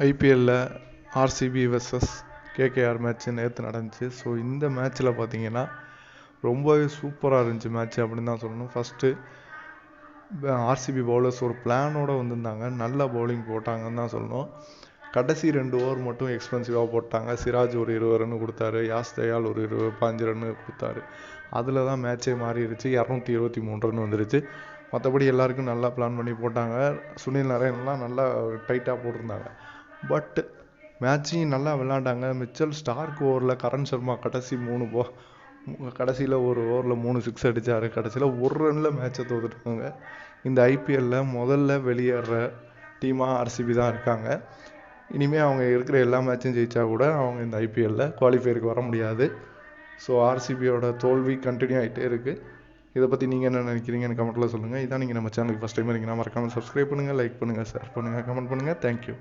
ஐபிஎல்லில் RCB versus KKR match நேற்று நடந்துச்சு. So இந்த மேட்ச்சில் பார்த்தீங்கன்னா ரொம்பவே சூப்பராக இருந்துச்சு மேட்ச் அப்படின்னு தான் சொல்லணும். ஃபஸ்ட்டு ஆர்சிபி பவுலர்ஸ் ஒரு பிளானோடு வந்திருந்தாங்க. நல்ல பவுலிங் போட்டாங்கன்னு தான் சொல்லணும். கடைசி ரெண்டு ஓவர் மட்டும் எக்ஸ்பென்சிவாக போட்டாங்க. சிராஜ் ஒரு இருபது ரன் கொடுத்தாரு. யாஸ் தயால் ஒரு இருபது பாஞ்சு ரன் கொடுத்தாரு. அதில் தான் மேட்சே மாறிடுச்சு இரநூத்தி இருபத்தி மூணு ரன் வந்துருச்சு. மற்றபடி எல்லாருக்கும் நல்லா பிளான் பண்ணி போட்டாங்க. சுனில் நரேன்லாம் நல்லா டைட்டாக போட்டிருந்தாங்க. பட் மேட்சையும் நல்லா விளாண்டாங்க மிச்சல் ஸ்டார்க் ஓவரில் கரண் சர்மா கடைசி மூணு போ கடைசியில் ஒரு ஓவரில் மூணு சிக்ஸ் அடித்தார் கடைசியில் ஒரு ரனில் மேட்சை தோத்துட்டாங்க. இந்த ஐபிஎல்லில் முதல்ல வெளியேற டீமாக ஆர்சிபி தான் இருக்காங்க. இனிமேல் அவங்க இருக்கிற எல்லா மேட்சும் ஜெயித்தா கூட அவங்க இந்த ஐபிஎல்லில் குவாலிஃபையருக்கு வர முடியாது. ஸோ ஆர்சிபியோட தோல்வி கண்டினியூ ஆகிட்டே இருக்குது இதை பற்றி நீங்கள் என்ன நினைக்கிறீங்கன்னு கமெண்ட்டில் சொல்லுங்கள் இதான் நீங்கள் நம்ம சேனலுக்கு ஃபஸ்ட் டைம் இருக்கீங்கன்னா மறக்காமல் சப்ஸ்கிரைப் பண்ணுங்கள் லைக் பண்ணுங்கள் ஷேர் பண்ணுங்கள் கமெண்ட் பண்ணுங்கள் தேங்க்யூ